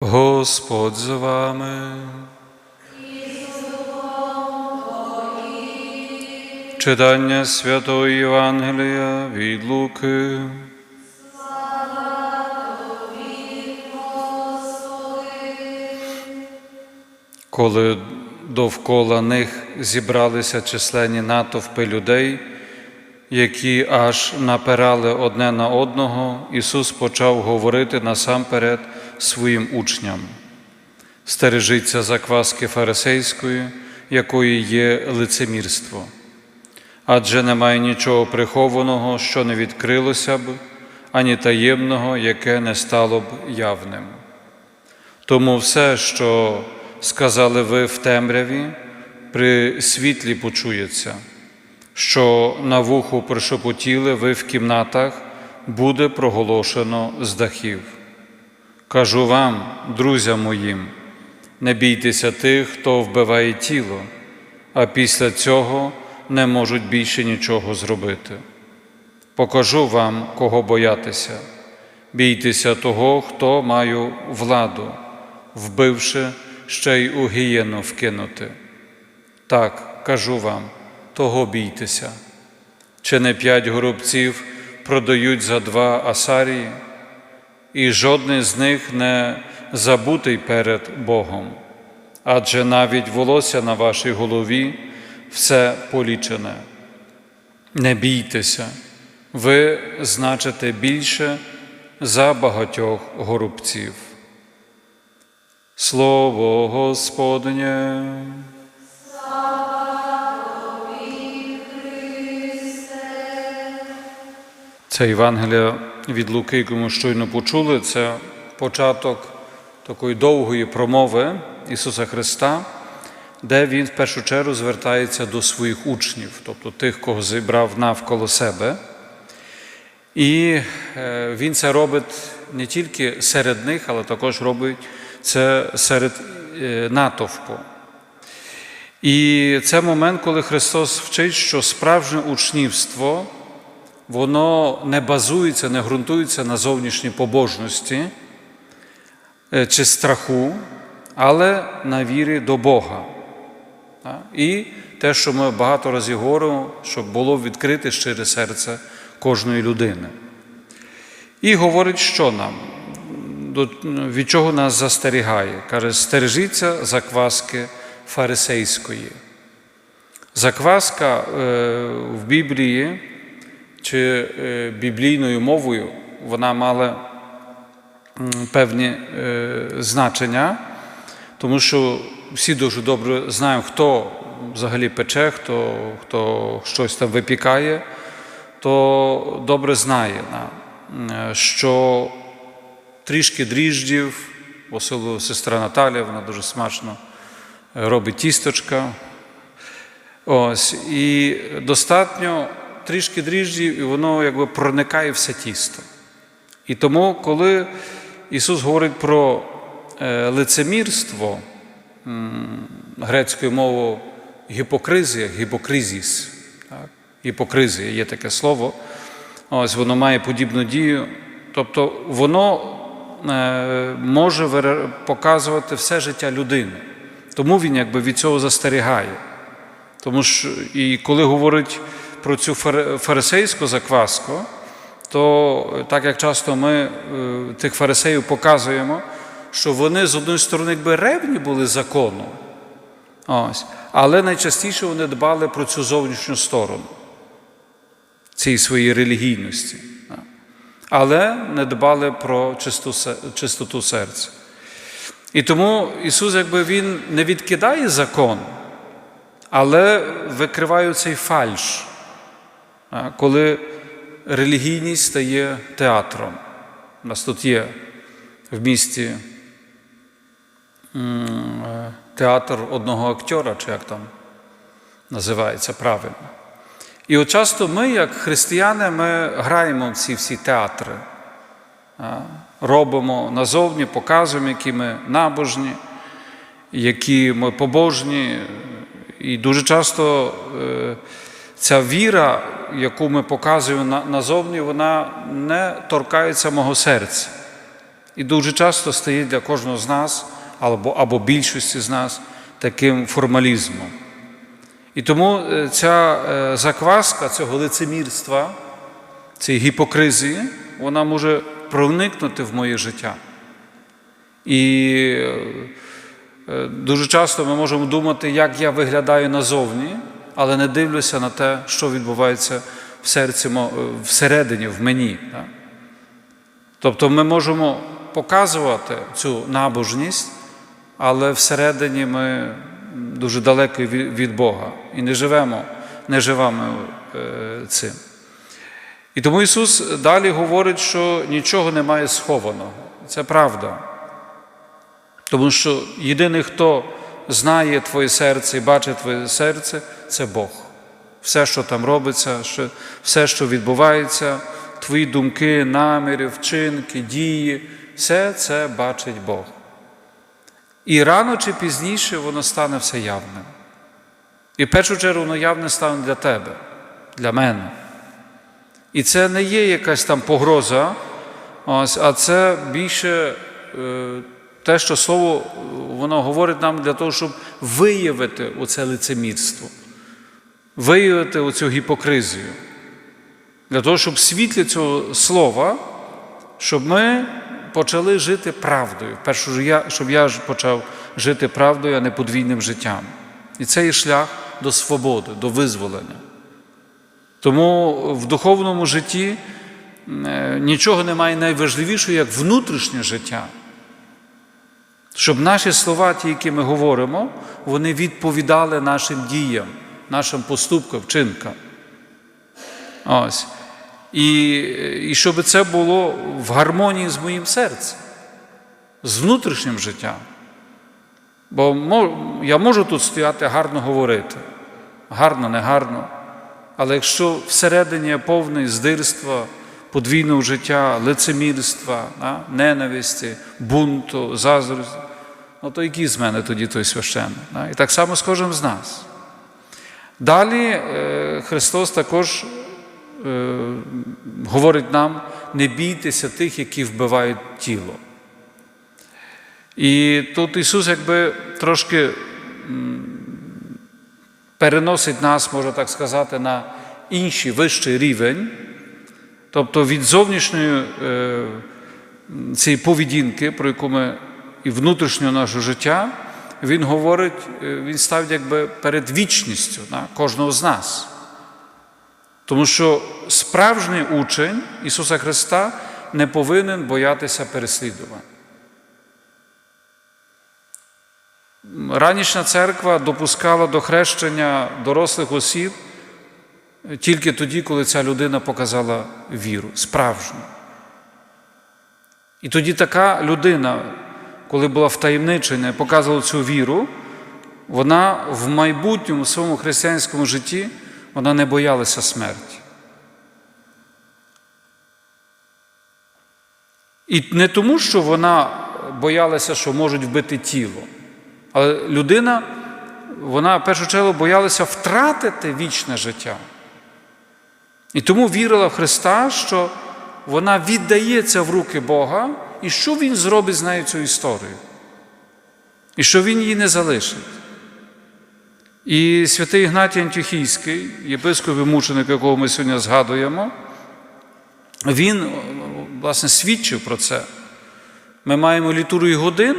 Господь з вами. Читання Святої Євангелія від Луки. Коли довкола них зібралися численні натовпи людей, які аж напирали одне на одного, Ісус почав говорити насамперед своїм учням. Стережіться закваски фарисейської, якої є лицемірство. Адже немає нічого прихованого, що не відкрилося б, ані таємного, яке не стало б явним. Тому все, що сказали ви в темряві, при світлі почується, що на вуху прошепотіли ви в кімнатах, буде проголошено з дахів. Кажу вам, друзям моїм, не бійтеся тих, хто вбиває тіло, а після цього не можуть більше нічого зробити. Покажу вам, кого боятися. Бійтеся того, хто має владу, вбивши, ще й у гієну вкинути. Так, кажу вам, того бійтеся. Чи не п'ять горобців продають за два асарії, і жодний з них не забутий перед Богом, адже навіть волосся на вашій голові все полічене. Не бійтеся, ви значите більше за багатьох горобців. Слово Господнє. Це Євангелія від Луки, яку ми щойно почули, це початок такої довгої промови Ісуса Христа, де Він в першу чергу звертається до своїх учнів, тобто тих, кого зібрав навколо себе. І е, Він це робить не тільки серед них, але також робить це серед е, натовпу. І це момент, коли Христос вчить, що справжнє учнівство воно не базується, не ґрунтується на зовнішній побожності е, чи страху, але на вірі до Бога. І те, що ми багато разів говоримо, щоб було відкрите щире серце кожної людини. І говорить, що нам, від чого нас застерігає. Каже, стережіться закваски фарисейської. Закваска в Біблії чи біблійною мовою вона мала певні значення, тому що всі дуже добре знаємо, хто взагалі пече, хто, хто щось там випікає, то добре знає, що трішки дріждів, особливо сестра Наталя, вона дуже смачно робить тісточка. Ось, І достатньо трішки дріждів, і воно якби проникає все тісто. І тому, коли Ісус говорить про лицемірство грецькою мовою гіпокризія, гіпокризіс, так? гіпокризія є таке слово, ось воно має подібну дію. Тобто воно може показувати все життя людини. Тому він якби від цього застерігає. Тому що і коли говорить про цю фарисейську закваску, то так як часто ми тих фарисеїв показуємо, що вони з одної сторони якби ревні були закону, ось, але найчастіше вони дбали про цю зовнішню сторону цієї своєї релігійності, але не дбали про чистоту серця. І тому Ісус, якби Він не відкидає закон, але викриває цей фальш, коли релігійність стає театром. У нас тут є в місті театр одного актера, чи як там називається правильно. І от часто ми, як християни, ми граємо в ці всі театри, робимо назовні, показуємо, які ми набожні, які ми побожні. І дуже часто ця віра, яку ми показуємо назовні, вона не торкається мого серця. І дуже часто стає для кожного з нас, або, або більшості з нас, таким формалізмом. І тому е, ця е, закваска цього лицемірства, цієї гіпокризії, вона може проникнути в моє життя. І е, дуже часто ми можемо думати, як я виглядаю назовні, але не дивлюся на те, що відбувається в серці, е, всередині, в мені. Тобто ми можемо показувати цю набожність, але всередині ми дуже далеко від від Бога і не живемо, не живемо е, цим. І тому Ісус далі говорить, що нічого немає схованого. Це правда. Тому що єдиний, хто знає твоє серце і бачить твоє серце, це Бог. Все, що там робиться, все, що відбувається, твої думки, наміри, вчинки, дії, все це бачить Бог. І рано чи пізніше воно стане все явним. І в першу чергу воно явне стане для тебе, для мене. І це не є якась там погроза, ось, а це більше е, те, що слово воно говорить нам для того, щоб виявити оце лицемірство, виявити оцю гіпокризію. Для того, щоб в світлі цього слова, щоб ми почали жити правдою. Першу, я, щоб я почав жити правдою, а не подвійним життям. І це є шлях до свободи, до визволення. Тому в духовному житті е, нічого немає найважливішого, як внутрішнє життя. Щоб наші слова, ті, які ми говоримо, вони відповідали нашим діям, нашим поступкам, вчинкам. Ось. І, і щоб це було в гармонії з моїм серцем, з внутрішнім життям. Бо я можу тут стояти гарно говорити, гарно, не гарно. Але якщо всередині я повний здирства, подвійного життя, лицемірства, ненависті, бунту, заздрості, ну то який з мене тоді той священник? І так само з кожним з нас. Далі е, Христос також е, говорить нам: не бійтеся тих, які вбивають тіло. І тут Ісус якби трошки переносить нас, можна так сказати, на інший вищий рівень, тобто від зовнішньої е, цієї поведінки, про яку ми і внутрішнього нашого життя, Він говорить, е, він ставить якби перед вічністю на кожного з нас. Тому що справжній учень Ісуса Христа не повинен боятися переслідувань. Ранішня церква допускала до хрещення дорослих осіб тільки тоді, коли ця людина показала віру, справжню. І тоді така людина, коли була втаємничена і показувала цю віру, вона в майбутньому своєму християнському житті вона не боялася смерті. І не тому, що вона боялася, що можуть вбити тіло. Але людина, вона в першу чергу боялася втратити вічне життя. І тому вірила в Христа, що вона віддається в руки Бога, і що Він зробить з нею цю історію. І що Він її не залишить. І святий Ігнатій Антюхійський, єпископ і мученик, якого ми сьогодні згадуємо, він власне свідчив про це. Ми маємо літургію годин,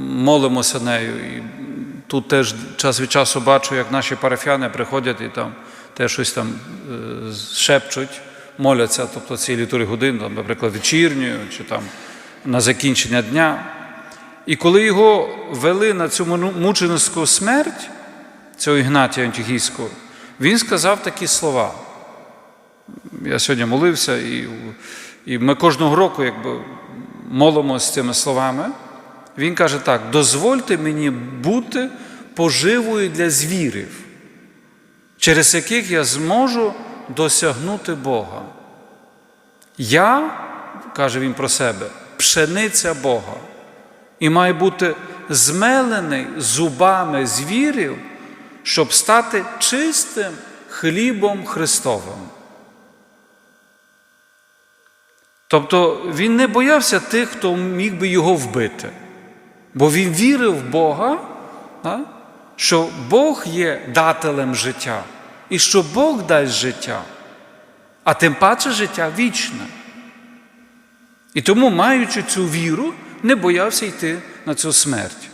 молимося нею. І тут теж час від часу бачу, як наші парафіяни приходять і там теж щось там е, шепчуть, моляться, тобто ці літургії годин, наприклад, вечірньою чи там на закінчення дня. І коли його вели на цю мученицьку смерть, цього Ігнатія Антюхійського, він сказав такі слова. Я сьогодні молився, і, і ми кожного року якби, молимося цими словами. Він каже так: дозвольте мені бути поживою для звірів, через яких я зможу досягнути Бога. Я, каже він про себе, пшениця Бога, і має бути змелений зубами звірів, щоб стати чистим хлібом Христовим. Тобто він не боявся тих, хто міг би його вбити. Бо він вірив в Бога, що Бог є дателем життя і що Бог дасть життя, а тим паче життя вічне. І тому, маючи цю віру, не боявся йти на цю смерть.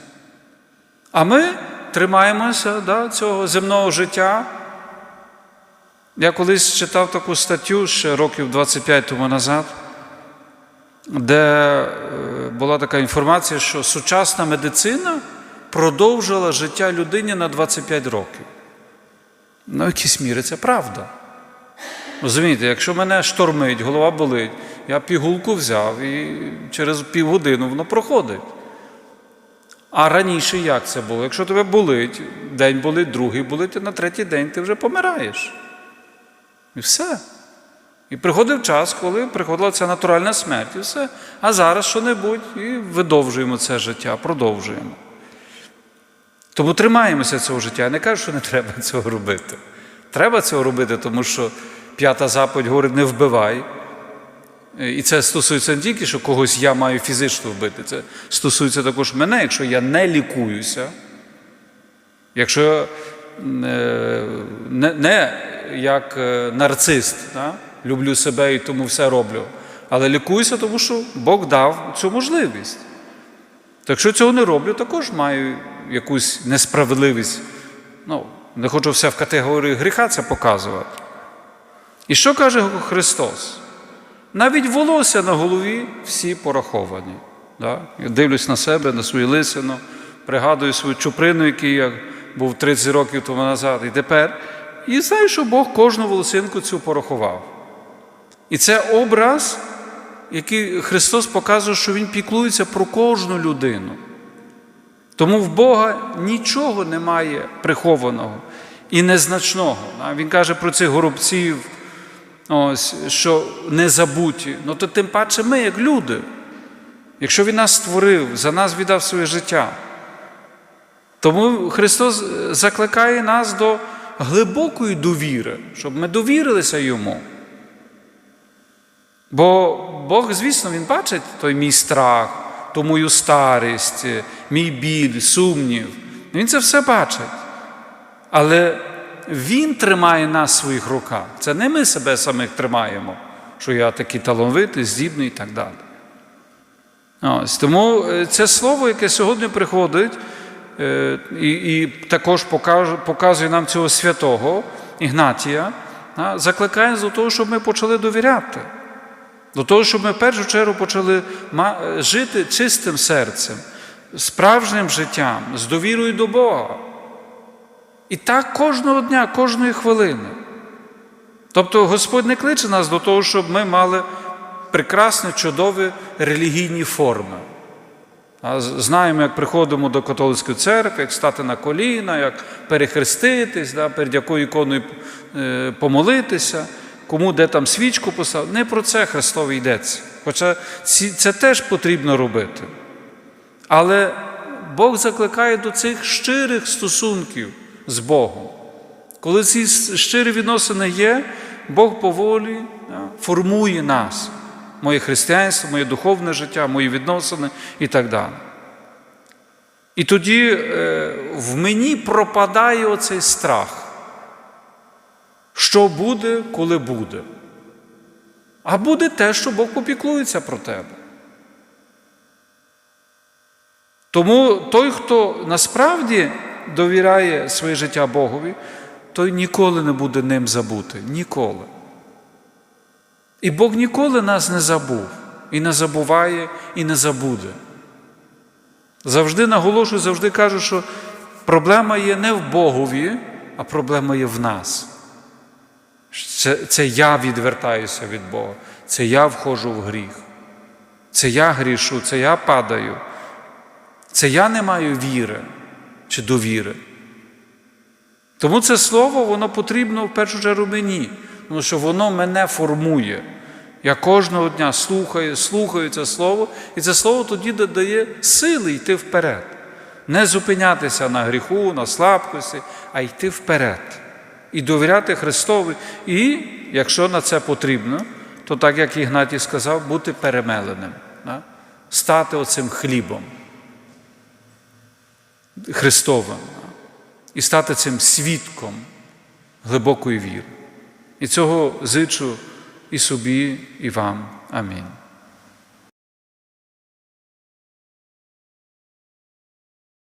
А ми тримаємося да, цього земного життя. Я колись читав таку статтю ще років 25 тому назад, де е, була така інформація, що сучасна медицина продовжила життя людині на 25 років. Ну, в якійсь мірі це правда. Розумієте, якщо мене штормить, голова болить, я пігулку взяв і через півгодини воно проходить. А раніше як це було? Якщо тебе болить, день болить, другий болить, і на третій день ти вже помираєш. І все. І приходив час, коли приходила ця натуральна смерть, і все. А зараз що-небудь і видовжуємо це життя, продовжуємо. Тому тримаємося цього життя. Я не кажу, що не треба цього робити. Треба цього робити, тому що п'ята заповідь говорить не вбивай. І це стосується не тільки, що когось я маю фізично вбити, це стосується також мене, якщо я не лікуюся, якщо я е, не, не як е, нарцист, да? люблю себе і тому все роблю, але лікуюся, тому що Бог дав цю можливість. То якщо цього не роблю, також маю якусь несправедливість. Ну, не хочу все в категорії гріха це показувати. І що каже Христос? Навіть волосся на голові всі пораховані. Да? Я дивлюсь на себе, на свою лисину, пригадую свою чуприну, який я був 30 років тому назад, і тепер. І знаю, що Бог кожну волосинку цю порахував. І це образ, який Христос показує, що Він піклується про кожну людину. Тому в Бога нічого немає прихованого і незначного. Він каже про цих горобців, що не забуті. Ну то тим паче ми, як люди. Якщо Він нас створив, за нас віддав своє життя. Тому Христос закликає нас до глибокої довіри, щоб ми довірилися Йому. Бо Бог, звісно, Він бачить той мій страх, ту мою старість, мій біль, сумнів. Він це все бачить. Але Він тримає нас в своїх руках. Це не ми себе самих тримаємо, що я такий талановитий, здібний і так далі. Ось, Тому це слово, яке сьогодні приходить, е, і і також показує нам цього святого Ігнатія, закликає до того, щоб ми почали довіряти. До того, щоб ми в першу чергу почали жити чистим серцем, справжнім життям, з довірою до Бога. І так кожного дня, кожної хвилини. Тобто Господь не кличе нас до того, щоб ми мали прекрасні, чудові релігійні форми. Знаємо, як приходимо до католицької церкви, як стати на коліна, як перехреститись, перед якою іконою е, помолитися, кому де там свічку поставити. Не про це Христові йдеться. Хоча це теж потрібно робити. Але Бог закликає до цих щирих стосунків з Богом. Коли ці щирі відносини є, Бог поволі формує нас, моє християнство, моє духовне життя, мої відносини і так далі. І тоді в мені пропадає оцей страх. Що буде, коли буде? А буде те, що Бог попіклується про тебе. Тому той, хто насправді довіряє своє життя Богові, той ніколи не буде ним забути. Ніколи. І Бог ніколи нас не забув, і не забуває, і не забуде. Завжди наголошую, завжди кажу, що проблема є не в Богові, а проблема є в нас. Це, це я відвертаюся від Бога, це я входжу в гріх. Це я грішу, це я падаю. Це я не маю віри чи довіри. Тому це слово воно потрібно в першу чергу мені, тому що воно мене формує. Я кожного дня слухаю, слухаю це слово, і це слово тоді додає сили йти вперед. Не зупинятися на гріху, на слабкості, а йти вперед. І довіряти Христові. І, якщо на це потрібно, то так як Ігнатій сказав, бути перемеленим, стати оцим хлібом Христовим і стати цим свідком глибокої віри. І цього зичу і собі, і вам. Амінь.